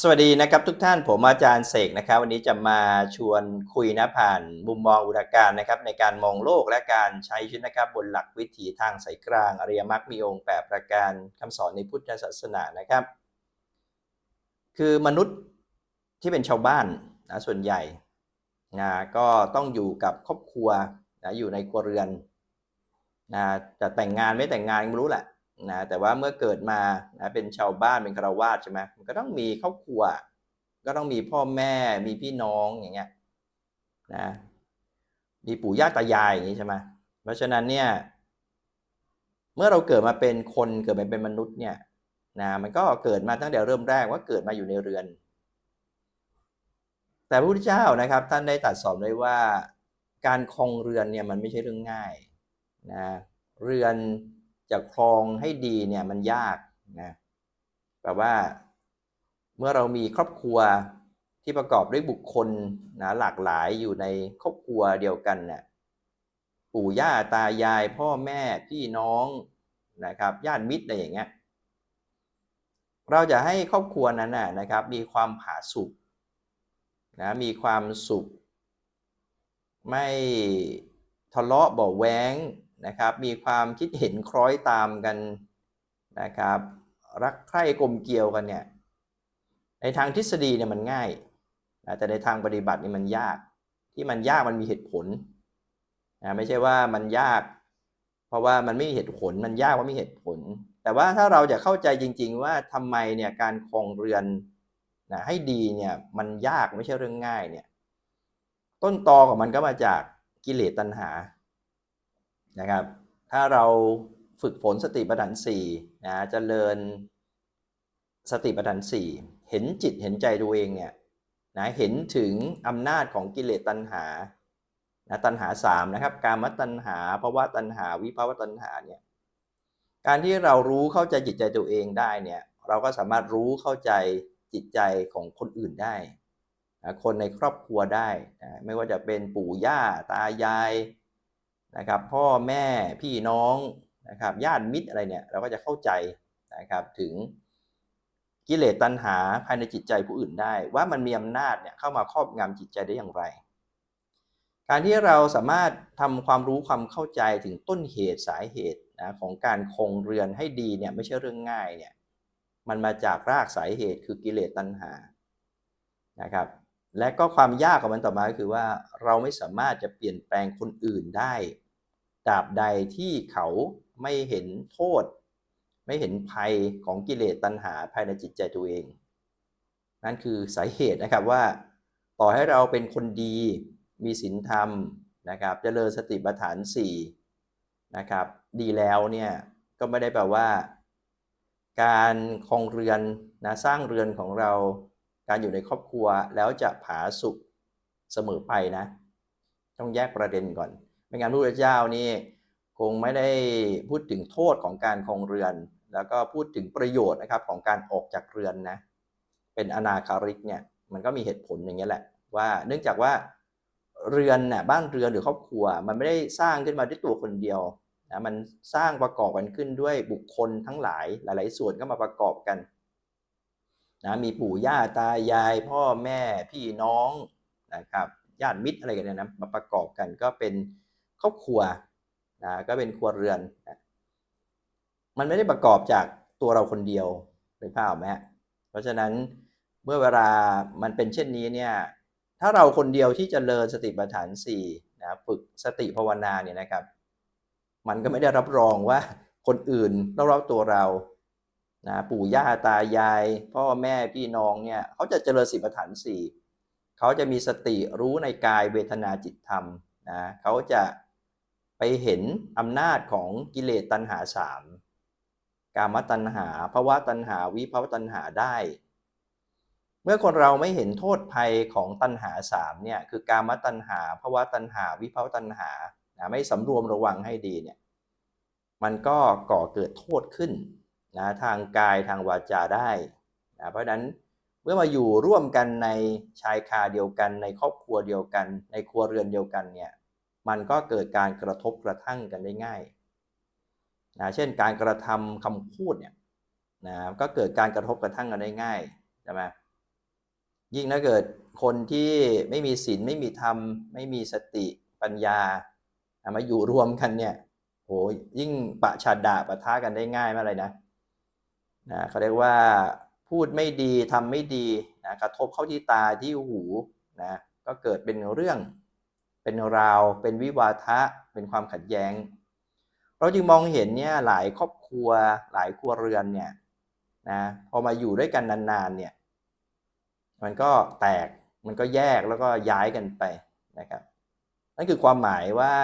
สวัสดีนะครับทุกท่านผมอาจารย์เสกนะครับ วันนี้จะมาชวนคุยนะผ่านมุมมองอุดาการนะครับ ในการมองโลกและการใช้ชีวิตนะครับ บนหลักวิถีทางสายกลาง อริยมรรคมีองค์แปดประการคำสอนในพุทธศาสนานะครับ คือมนุษย์ที่เป็นชาวบ้านนะส่วนใหญ่นะก็ต้องอยู่กับครอบครัวนะอยู่ในครัวเรือนนะจะแต่งงานไม่แต่งงานไม่รู้แหละ นะแต่ว่าเมื่อเกิดมานะเป็นชาวบ้านเป็นคารวาสใช่ไหมมันก็ต้องมีครอบครัว ก็ต้องมีพ่อแม่มีพี่น้องอย่างเงี้ยนะมีปู่ย่าตายายอย่างนี้ใช่ไหมเพราะฉะนั้นเนี่ยเมื่อเราเกิดมาเป็นคนเกิดมาเป็นมนุษย์เนี่ยนะมันก็เกิดมาตั้งแต่เริ่มแรกว่าเกิดมาอยู่ในเรือน แต่พระพุทธเจ้านะครับ ท่านได้ตรัสสอนไว้ว่า การครองเรือนเนี่ยมันไม่ใช่เรื่องง่ายนะเรือน จะครองให้ดีเนี่ยมันยากนะแปลว่าเมื่อเรามีครอบครัวที่ประกอบด้วยบุคคลนะหลากหลายอยู่ในครอบครัวเดียวกันเนี่ยปู่ย่าตายายพ่อแม่พี่น้องนะครับญาติมิตรอะไรอย่างเงี้ยเราจะให้ครอบครัวนั้นนะนะครับ มีความผาสุกนะมีความสุข ไม่ทะเลาะเบาะแว้ง นะครับ มีความคิดเห็นคล้อยตามกันนะครับ รักใคร่กลมเกลียวกันเนี่ย ในทางทฤษฎีเนี่ยมันง่ายนะแต่ในทางปฏิบัตินี่มันยาก ที่มันยากมันมีเหตุผลนะไม่ใช่ว่ามันยาก เพราะว่ามันไม่มีเหตุผล มันยากว่ามีเหตุผล แต่ว่าถ้าเราจะเข้าใจจริง ๆ ว่าทำไมเนี่ยการครองเรือนนะให้ดีเนี่ยมันยากไม่ใช่เรื่องง่ายเนี่ย ต้นตอของมันก็มาจากกิเลสตัณหา นะครับ ถ้าเราฝึกฝนสติปัฏฐานสี่นะจะเจริญสติปัฏฐานสี่เห็นจิตเห็นใจตัวเองเนี่ยนะเห็นถึงอำนาจของกิเลสตัณหานะตัณหาสามนะครับ การมตัณหาภาวะตัณหา วิภาวะตัณหาเนี่ยการที่เรารู้เข้าใจจิตใจตัวเองได้เนี่ยเราก็สามารถรู้เข้าใจจิตใจของคนอื่นได้นะคนในครอบครัวได้นะไม่ว่าจะเป็นปู่ย่าตายาย นะครับพ่อแม่พี่น้องนะครับญาติมิตรอะไรเนี่ยเราก็จะเข้าใจนะครับถึงกิเลสตัณหาภายในจิตใจผู้อื่นได้ ว่ามันมีอำนาจเนี่ยเข้ามาครอบงำจิตใจได้อย่างไร การที่เราสามารถทำความรู้ความเข้าใจถึงต้นเหตุสาเหตุนะของการคงเรือนให้ดีเนี่ยไม่ใช่เรื่องง่ายเนี่ยมันมาจากรากสาเหตุคือกิเลสตัณหานะครับและก็ความยากของมันต่อมาก็คือว่าเราไม่สามารถจะเปลี่ยนแปลงคนอื่นได้ ตราบใดที่เขาไม่เห็นโทษ ไม่เห็นภัยของกิเลสตัณหาภายในจิตใจตัวเอง นั่นคือสาเหตุนะครับว่า ต่อให้เราเป็นคนดีมีศีลธรรมนะครับจเจริญสติปัฏฐาน4นะครับดีแล้วเนี่ยก็ไม่ได้แปลว่า การคองเรือนนะสร้างเรือนของเราการอยู่ในครอบครัวแล้วจะผาสุขเสมอไปนะ ต้องแยกประเด็นก่อน ไม่งั้นพระพุทธเจ้านี่คงไม่ได้พูดถึงโทษของการคองเรือน แล้วก็พูดถึงประโยชน์นะครับของการออกจากเรือนนะเป็นอนาคาริกเนี่ยมันก็มีเหตุผลอย่างนี้แหละ ว่าเนื่องจากว่าเรือนน่ะบ้านเรือนหรือครอบครัว มันไม่ได้สร้างขึ้นมาด้วยตัวคนเดียวนะมันสร้างประกอบกันขึ้นด้วยบุคคลทั้งหลายหลาย ๆ ส่วนก็มาประกอบกันนะมีปู่ย่าตายาย พ่อแม่พี่น้องนะครับญาติมิตรอะไรกันเนี่ยนะมาประกอบกันก็เป็น ครอบครัวนะก็เป็นครัวเรือนนะมันไม่ได้ประกอบจากตัวเราคนเดียวเป็นภาพไหมฮะเพราะฉะนั้นเมื่อเวลามันเป็นเช่นนี้เนี่ยถ้าเราคนเดียวที่จเจริญสติปัฏฐานสี่นะฝึกสติภาวนาเนี่ยนะครับ มันก็ไม่ได้รับรองว่าคนอื่นรอบๆตัวเรานะปู่ย่าตายาย พ่อแม่พี่น้องเนี่ยเขาจะเจริญสิบฐานสี่เขาจะมีสติรู้ในกายเวทนาจิตธรรมนะเขาจะ ไปเห็นอำนาจของกิเลสตัณหาสามกามตัณหาภาวะตัณหาวิภาวะตัณหาได้ เมื่อคนเราไม่เห็นโทษภัยของตัณหาสามเนี่ยคือกามตัณหาภาวะตัณหาวิภาวะตัณหานะไม่สำรวมระวังให้ดีเนี่ยมันก็ก่อเกิดโทษขึ้นนะทางกายทางวาจาได้นะเพราะฉะนั้นเมื่อมาอยู่ร่วมกันในชายคาเดียวกัน ในครอบครัวเดียวกัน ในครัวเรือนเดียวกันเนี่ย มันก็เกิดการกระทบกระทั่งกันได้ง่ายนะเช่นการกระทำคำพูดเนี่ยนะก็เกิดการกระทบกระทั่งกันได้ง่ายใช่ไหมยิ่งถ้าเกิดคนที่ไม่มีศีลไม่มีธรรม ไม่มีสติปัญญามาอยู่รวมกันเนี่ยโหยิ่งปะชาดาปะทะกันได้ง่ายมากเลยนะนะเขาเรียกว่าพูดไม่ดีทำไม่ดีนะกระทบเข้าที่ตาที่หูนะก็เกิดเป็นเรื่อง เป็นราว เป็นวิวาทะ เป็นความขัดแย้ง เราจึงมองเห็นเนี่ยหลายครอบครัวหลายครัวเรือนเนี่ยนะพอมาอยู่ด้วยกันนานๆเนี่ยมันก็แตกมันก็แยกแล้วก็ย้ายกันไปนะครับนั่นคือความหมายว่า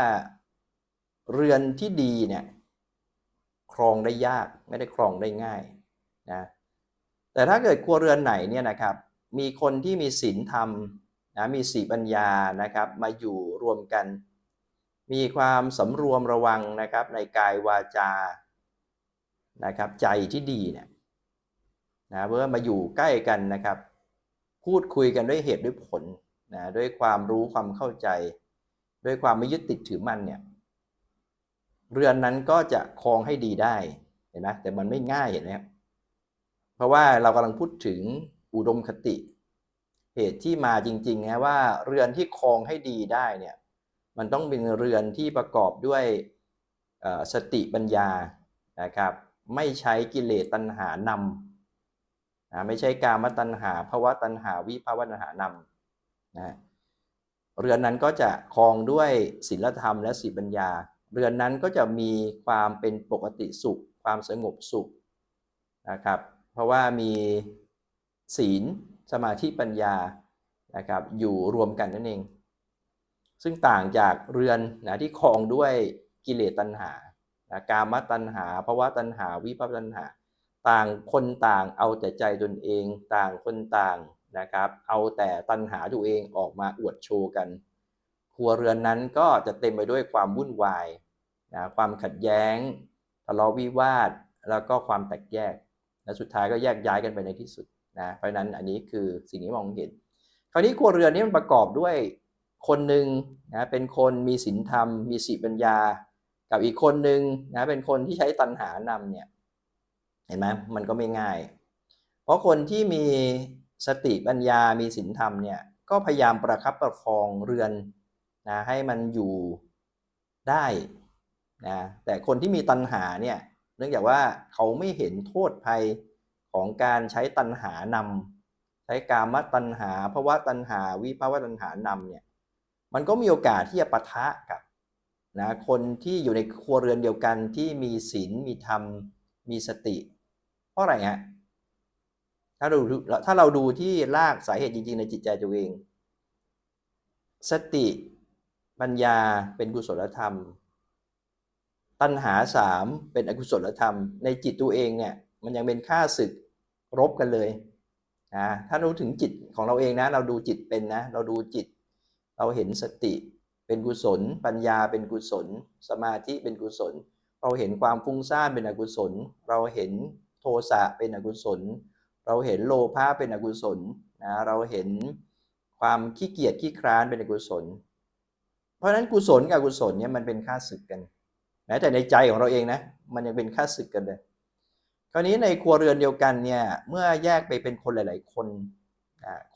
เรือนที่ดีเนี่ยครองได้ยากไม่ได้ครองได้ง่ายนะแต่ถ้าเกิดครัวเรือนไหนเนี่ยนะครับ มีคนที่มีศีลธรรม นะมีสีปัญญานะครับมาอยู่รวมกัน มีความสำรวมระวังนะครับในกายวาจานะครับใจที่ดีเนี่ยนะเพื่อมาอยู่ใกล้กันนะครับ พูดคุยกันด้วยเหตุด้วยผลนะด้วยความรู้ความเข้าใจ ด้วยความไม่ยึดติดถือมั่นเนี่ยเรือนนั้นก็จะครองให้ดีได้เห็นไหมแต่มันไม่ง่ายเห็นไหมครับเพราะว่าเรากำลังพูดถึงอุดมคติ เหตุที่มาจริงๆนะว่าเรือนที่ครองให้ดีได้เนี่ยมันต้องเป็นเรือนที่ประกอบด้วยสติปัญญานะครับไม่ใช้กิเลสตัณหานำนะไม่ใช่กามตัณหาภาวะตัณหาวิภาวะตัณหานำนะเรือนนั้นก็จะครองด้วยศีลธรรมและสีปัญญา เรือนนั้นก็จะมีความเป็นปกติสุข ความสงบสุขนะครับเพราะว่ามีศีล สมาธิปัญญานะครับอยู่รวมกันนั่นเอง ซึ่งต่างจากเรือนนะที่ครองด้วยกิเลสตัณหานะกามตัณหาภาวะตัณหาวิภาวะตัณหา ต่างคนต่างเอาแต่ใจตนเอง ต่างคนต่างนะครับ เอาแต่ตัณหาตัวเองออกมาอวดโชว์กัน ครัวเรือนนั้นก็จะเต็มไปด้วยความวุ่นวายนะความขัดแย้งทะเลาะวิวาท แล้วก็ความแตกแยกและสุดท้ายก็แยกย้ายกันไปในที่สุด นะเพราะนั้นอันนี้คือสิ่งที่มองเห็น คราวนี้ครัวเรือนนี้มันประกอบด้วยคนหนึ่งนะเป็นคนมีศีลธรรม มีสีปัญญา กับอีกคนหนึ่งนะเป็นคนที่ใช้ตัณหานำเนี่ยเห็นไหมมันก็ไม่ง่าย เพราะคนที่มีสติปัญญามีศีลธรรมเนี่ยก็พยายามประคับประคองเรือนนะให้มันอยู่ได้นะแต่คนที่มีตัณหาเนี่ยเนื่องจากว่าเขาไม่เห็นโทษภัย ของการใช้ตัณหานำใช้กามตัณหาภาวะตัณหาวิภาวะตัณหานำเนี่ยมันก็มีโอกาสที่จะปะทะกับนะคนที่อยู่ในครัวเรือนเดียวกันที่มีศีลมีธรรมมีสติ เพราะอะไรฮะถ้าเราถ้าเราดูที่รากสาเหตุจริงๆ ในจิตใจตัวเอง สติปัญญาเป็นกุศลธรรม ตัณหาสามเป็นอกุศลธรรม ในจิตตัวเองเนี่ย มันยังเป็นค่าศึกรบกันเลยนะถ้ารู้ถึงจิตของเราเองนะ เราดูจิตเป็นนะ เราดูจิต เราเห็นสติเป็นกุศล ปัญญาเป็นกุศล สมาธิเป็นกุศล เราเห็นความฟุ้งซ่านเป็นอกุศล เราเห็นโทสะเป็นอกุศล เราเห็นโลภะเป็นอกุศลนะเราเห็นความขี้เกียจขี้คร้านเป็นอกุศล เพราะฉะนั้นกุศลกับอกุศลเนี่ยมันเป็นค่าศึกกันแม้แต่ในใจของเราเองนะ มันยังเป็นค่าศึกกันเลย คราวนี้ในครัวเรือนเดียวกันเนี่ยเมื่อแยกไปเป็นคนหลาย ๆ คน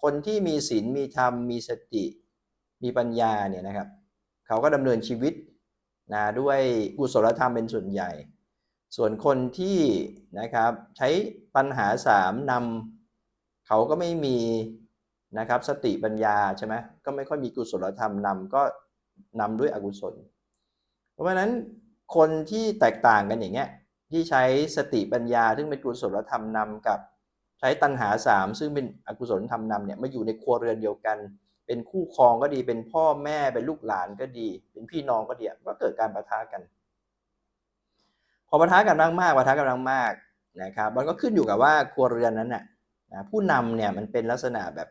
คนที่มีศีลมีธรรมมีสติ มีปัญญาเนี่ยนะครับเขาก็ดำเนินชีวิตนะด้วยกุศลธรรมเป็นส่วนใหญ่ ส่วนคนที่นะครับใช้ปัญหาสามนำเขาก็ไม่มีนะครับสติปัญญาใช่ไหมก็ไม่ค่อยมีกุศลธรรมนำก็นำด้วยอกุศล เพราะฉะนั้นคนที่แตกต่างกันอย่างเงี้ย ที่ใช้สติปัญญา ซึ่งเป็นกุศลธรรมนำกับ ใช้ตัณหาสามซึ่งเป็นอกุศลธรรมนำเนี่ยมาอยู่ในครัวเรือนเดียวกัน เป็นคู่ครองก็ดีเป็นพ่อแม่เป็นลูกหลานก็ดี เป็นพี่น้องก็ดีก็เกิดการประทะกัน พอประทะกันมากๆประทะกันมากๆนะครับมันก็ขึ้นอยู่กับว่าครัวเรือนนั้นน่ะผู้นำเนี่ยมันเป็นลักษณะแบบ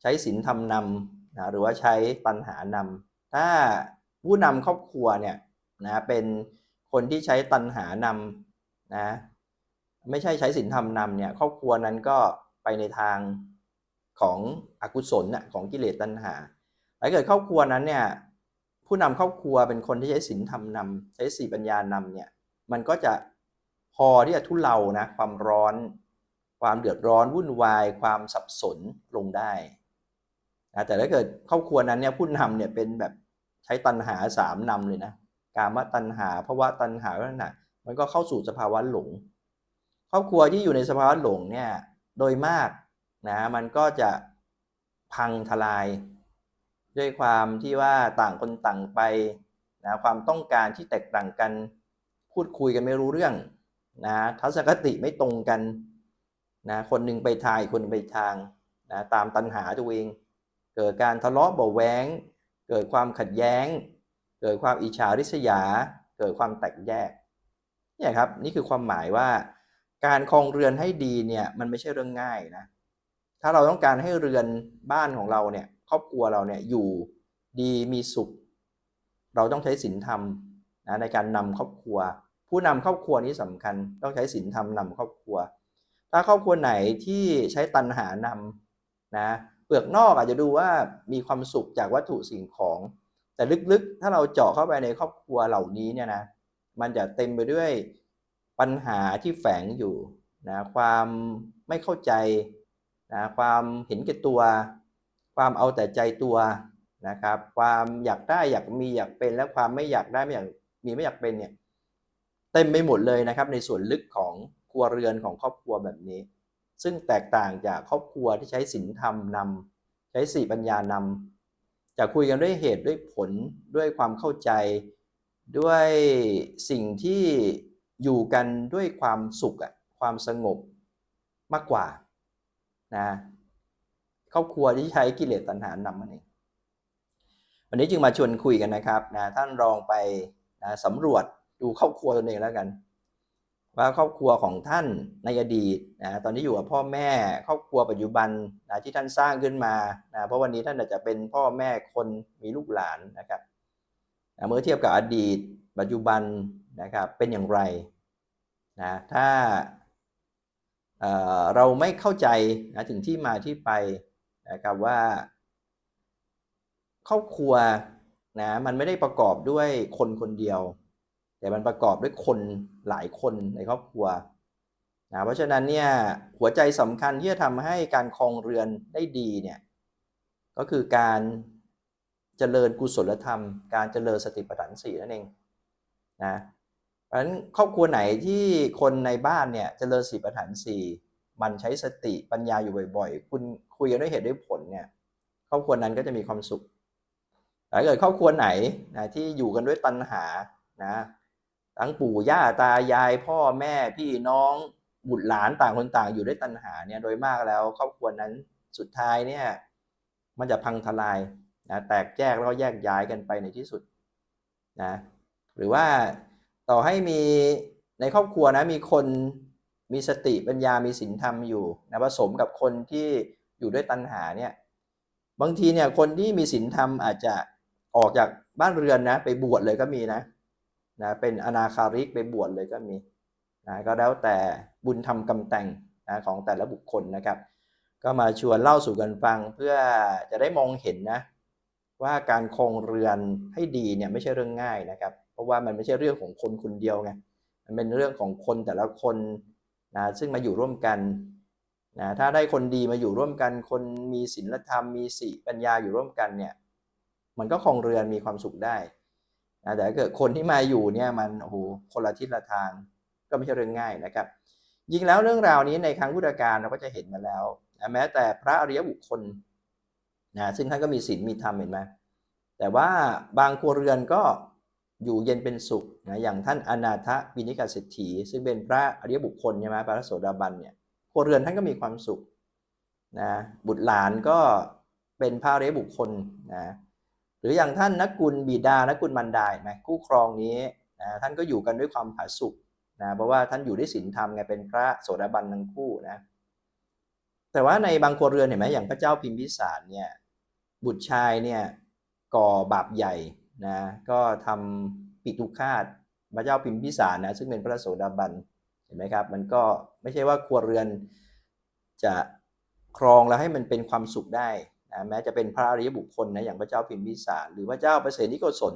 ใช้ศีลธรรมนำนะหรือว่าใช้ตัณหานำถ้าผู้นำครอบครัวเนี่ยนะเป็น คนที่ใช้ตัณหานำนะไม่ใช่ใช้ศีลธรรมนำเนี่ยครอบครัวนั้นก็ไปในทางของอกุศลน่ะของกิเลสตัณหาถ้าเกิดครอบครัวนั้นเนี่ยผู้นำครอบครัวเป็นคนที่ใช้ศีลธรรมนำใช้สีปัญญานำเนี่ยมันก็จะพอที่จะทุเลานะความร้อน ความเดือดร้อนวุ่นวาย ความสับสนลงงได้นะแต่ถ้าเกิดครอบครัวนั้นเนี่ยผู้นำเนี่ยเป็นแบบใช้ตัณหาสามนำเลยนะ การมตัณหาภาวะตัณหาลักษณะมันก็เข้าสู่สภาวะหลง ครอบครัวที่อยู่ในสภาวะหลงเนี่ยโดยมากนะมันก็จะพังทลาย ด้วยความที่ว่าต่างคนต่างไปนะความต้องการที่แตกต่างกันพูดคุยกันไม่รู้เรื่องนะทัศนคติไม่ตรงกันนะคนหนึ่งไปทางอีกคนหนึ่งไปทางนะตามตัณหาตัวเอง เกิดการทะเลาะเบาะแวงเกิดความขัดแย้ง เกิดความอิจฉาริษยา เกิดความแตกแยกเนี่ยครับนี่คือความหมายว่า การครองเรือนให้ดีเนี่ยมันไม่ใช่เรื่องง่ายนะถ้าเราต้องการให้เรือนบ้านของเราเนี่ยครอบครัวเราเนี่ยอยู่ดีมีสุข เราต้องใช้ศีลธรรมนะในการนำครอบครัว ผู้นำครอบครัวนี้สำคัญต้องใช้ศีลธรรมนำครอบครัว ถ้าครอบครัวไหนที่ใช้ตัณหานำนะเปลือกนอกอาจจะดูว่ามีความสุขจากวัตถุสิ่งของ แต่ลึกๆ ถ้าเราเจาะเข้าไปในครอบครัวเหล่านี้เนี่ยนะ มันจะเต็มไปด้วยปัญหาที่แฝงอยู่นะความไม่เข้าใจนะความเห็นแก่ตัว ความเอาแต่ใจตัวนะครับ ความอยากได้อยากมีอยากเป็นและความไม่อยากได้ไม่อยากมีไม่อยากเป็นเนี่ยเต็มไปหมดเลยนะครับ ในส่วนลึกของครัวเรือนของครอบครัวแบบนี้ ซึ่งแตกต่างจากครอบครัวที่ใช้ศีลธรรมนำใช้สี่ปัญญานำ จะคุยกันด้วยเหตุด้วยผลด้วยความเข้าใจ ด้วยสิ่งที่อยู่กันด้วยความสุขอะความสงบมากกว่านะครอบครัวที่ใช้กิเลสตัณหานำมันเองวันนี้จึงมาชวนคุยกันนะครับนะท่านลองไปนะสำรวจดูครอบครัวตัวเองแล้วกัน ว่าครอบครัวของท่านในอดีตนะตอนนี้อยู่กับพ่อแม่ครอบครัวปัจจุบันนะที่ท่านสร้างขึ้นมานะเพราะวันนี้ท่านอาจจะเป็นพ่อแม่คนมีลูกหลานนะครับนะเมื่อเทียบกับอดีต ปัจจุบันนะครับเป็นอย่างไรนะถ้าเเราไม่เข้าใจนะถึงที่มาที่ไปนะครับว่า ครอบครัวนะมันไม่ได้ประกอบด้วยคนคนเดียว แต่มันประกอบด้วยคนหลายคนในครอบครัวนะเพราะฉะนั้นเนี่ยหัวใจสำคัญที่จะทำให้การครองเรือนได้ดีเนี่ยก็คือการเจริญกุศลธรรม การเจริญสติปัฏฐานสี่นั่นเองนะเพราะฉะนั้นครอบครัวไหนที่คนในบ้านเนี่ยเจริญสีปัฏฐานสี่มันใช้สติปัญญาอยู่บ่อย ๆ คุณคุยกันด้วยเหตุด้วยผลเนี่ยครอบครัวนั้นก็จะมีความสุขถ้าเกิดครอบครัวไหนนะที่อยู่กันด้วยตัณหานะ ทั้งปู่ย่าตายายพ่อแม่พี่น้องบุตรหลานต่างคนต่างอยู่ด้วยตัณหาเนี่ยโดยมากแล้วครอบครัวนั้นสุดท้ายเนี่ยมันจะพังทลายนะแตกแยกแล้วแยกย้ายกันไปในที่สุดนะหรือว่าต่อให้มีในครอบครัวนะมีคนมีสติปัญญามีศีลธรรมอยู่นะผสมกับคนที่อยู่ด้วยตัณหาเนี่ยบางทีเนี่ยคนที่มีศีลธรรมอาจจะออกจากบ้านเรือนนะไปบวชเลยก็มีนะ นะเป็นอนาคาริกไปบวชเลยก็มีนะก็แล้วแต่บุญธรรมกำแต่งนะของแต่ละบุคคลนะครับ ก็มาชวนเล่าสู่กันฟังเพื่อจะได้มองเห็นนะว่าการคงเรือนให้ดีเนี่ยไม่ใช่เรื่องง่ายนะครับ เพราะว่ามันไม่ใช่เรื่องของคนคนเดียวไงมันเป็นเรื่องของคนแต่ละคนนะซึ่งมาอยู่ร่วมกันนะถ้าได้คนดีมาอยู่ร่วมกัน คนมีศีลธรรมมีสีปัญญาอยู่ร่วมกันเนี่ยมันก็คงเรือนมีความสุขได้ นะแต่ถ้าเกิดคนที่มาอยู่เนี่ยมันโอ้โหคนละทิศละทางก็ไม่ใช่เรื่องง่ายนะครับยิ่งแล้วเรื่องราวนี้ในครั้งพุทธกาลเราก็จะเห็นมาแล้วนะแม้แต่พระอริยบุคคลนะซึ่งท่านก็มีศีลมีธรรมเห็นไหมแต่ว่าบางครัวเรือนก็อยู่เย็นเป็นสุขนะอย่างท่านอนาถบินิกาเศรษฐีซึ่งเป็นพระอริยบุคคลใช่ไหมพระโสดาบันเนี่ยครัวเรือนท่านก็มีความสุขนะบุตรหลานก็เป็นพระอริยบุคคลนะ รืออย่างท่านนักกุลบิดานักกุลมันดาไหมคู่ครองนี้นะท่านก็อยู่กันด้วยความผาสุกนะเพราะว่าท่านอยู่ด้วยศีลธรรมไงเป็นพระโสดาบันทั้งคู่นะแต่ว่าในบางครัวเรือนเห็นไหมอย่างพระเจ้าพิมพิสารเนี่ยบุตรชายเนี่ยก่อบาปใหญ่นะก็ทำปิตุคาตพระเจ้าพิมพิสารนะซึ่งเป็นพระโสดาบันเห็นไหมครับมันก็ไม่ใช่ว่าครัวเรือนจะครองแล้วให้มันเป็นความสุขได้ แม้จะเป็นพระอริยบุคคลนะอย่างพระเจ้าพิมพิสาร หรือพระเจ้าประเสริฐนิโกศล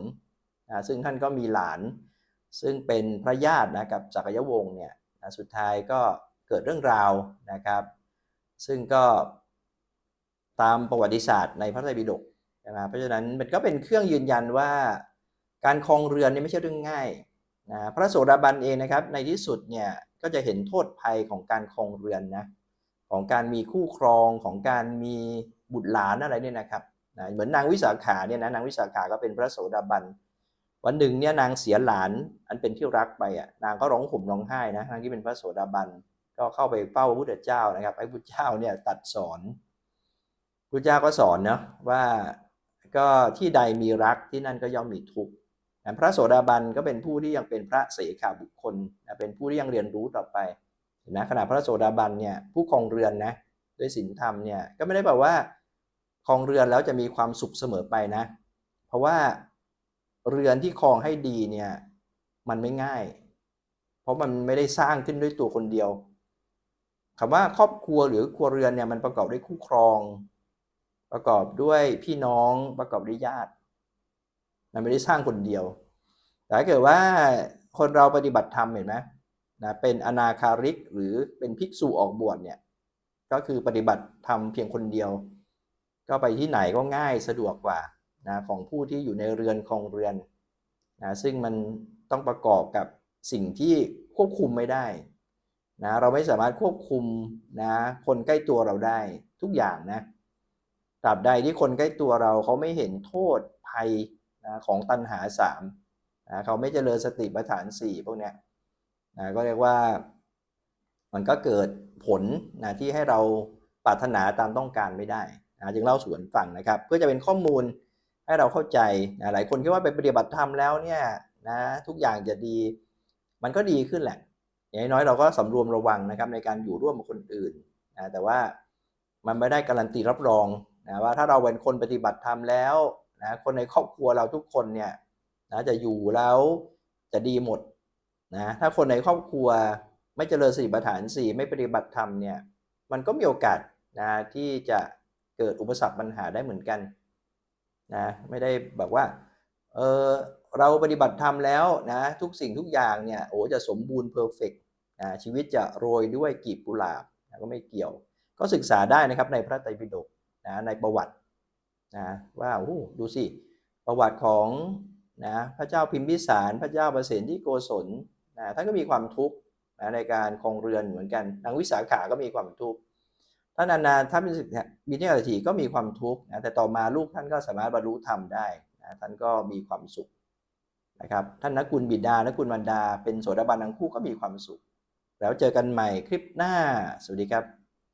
นะซึ่งท่านก็มีหลาน ซึ่งเป็นพระญาตินะกับจักรยวงศ์เนี่ยนะสุดท้ายก็เกิดเรื่องราวนะครับ ซึ่งก็ตามประวัติศาสตร์ในพระไตรปิฎกใช่ไหมเพราะฉะนั้นมันก็เป็นเครื่องยืนยันว่า การครองเรือนนี่ไม่ใช่เรื่องง่ายนะพระโสดาบันเองนะครับในที่สุดเนี่ยก็จะเห็นโทษภัยของการครองเรือนนะของการมีคู่ครองของการมี บุตรหลานอะไรเนี่ยนะครับนะเหมือนนางวิสาขาเนี่ยนะนางวิสาขาก็เป็นพระโสดาบัน วันหนึ่งเนี่ยนางเสียหลานอันเป็นที่รักไปอะนางก็ร้องห่มร้องไห้นะนางที่เป็นพระโสดาบันก็เข้าไปเฝ้าพระพุทธเจ้านะครับให้พุทธเจ้าเนี่ยตัดสอนพุทธเจ้าก็สอนเนาะว่าก็ที่ใดมีรักที่นั่นก็ย่อมมีทุกข์พระโสดาบันก็เป็นผู้ที่ยังเป็นพระเสขาบุคคล เป็นผู้ที่ยังเรียนรู้ต่อไปเห็นไหมขณะพระโสดาบันเนี่ยผู้ครองเรือนนะด้วยศีลธรรมเนี่ยก็ไม่ได้แปลว่า ครองเรือนแล้วจะมีความสุขเสมอไปนะ เพราะว่าเรือนที่ครองให้ดีเนี่ยมันไม่ง่าย เพราะมันไม่ได้สร้างขึ้นด้วยตัวคนเดียวคำว่าครอบครัวหรือครัวเรือนเนี่ยมันประกอบด้วยคู่ครอง ประกอบด้วยพี่น้องประกอบด้วยญาติ มันไม่ได้สร้างคนเดียวแต่ถ้าเกิดว่าคนเราปฏิบัติธรรมเห็นไหมนะเป็นอนาคาริกหรือเป็นภิกษุออกบวชเนี่ยก็คือปฏิบัติธรรมเพียงคนเดียว ก็ไปที่ไหนก็ง่ายสะดวกกว่านะของผู้ที่อยู่ในเรือนคองเรือนนะซึ่งมันต้องประกอบกับสิ่งที่ควบคุมไม่ได้นะเราไม่สามารถควบคุมนะคนใกล้ตัวเราได้ทุกอย่างนะตราบใดที่คนใกล้ตัวเราเขาไม่เห็นโทษภัยนะของตัณหาสามนะเขาไม่เจริญสติปัฏฐานสี่พวกเนี้ยนะก็เรียกว่ามันก็เกิดผลนะที่ให้เราปรารถนาตามต้องการไม่ได้ นะจึงเล่าสู่กันฟังนะครับ เพื่อจะเป็นข้อมูลให้เราเข้าใจนะหลายคนคิดว่าไปปฏิบัติธรรมแล้วเนี่ยนะทุกอย่างจะดี มันก็ดีขึ้นแหละ อย่างน้อยเราก็สำรวมระวังนะครับในการอยู่ร่วมกับคนอื่นนะแต่ว่ามันไม่ได้การันตีรับรองนะว่าถ้าเราเป็นคนปฏิบัติธรรมแล้วนะคนในครอบครัวเราทุกคนเนี่ยนะจะอยู่แล้วจะดีหมดนะถ้าคนในครอบครัวไม่เจริญสติปัฏฐานสี่ไม่ปฏิบัติธรรมเนี่ยมันก็มีโอกาสนะที่จะ เกิดอุปสรรคปัญหาได้เหมือนกันนะไม่ได้แบบว่าเออเราปฏิบัติธรรมแล้วนะทุกสิ่งทุกอย่างเนี่ยโอ้จะสมบูรณ์เพอร์เฟกต์นะชีวิตจะโรยด้วยกีบกุหลาบนะก็ไม่เกี่ยว ก็ศึกษาได้นะครับในพระไตรปิฎกนะในประวัตินะว่าโอ้ดูสิประวัติของนะพระเจ้าพิมพิสารพระเจ้าประเสนที่โกศลนะท่านก็มีความทุกข์นะในการครองเรือนเหมือนกันนางวิสาขาก็มีความทุกข์ ท่านนานาท่านบิณฑิตถีก็มีความทุกข์นะแต่ต่อมาลูกท่านก็สามารถบรรลุธรรมได้นะท่านก็มีความสุขนะครับท่านนักกุลบิดานักกุลบรรดา เป็นโสดาบันทั้งคู่ก็มีความสุข แล้วเจอกันใหม่คลิปหน้า สวัสดีครับ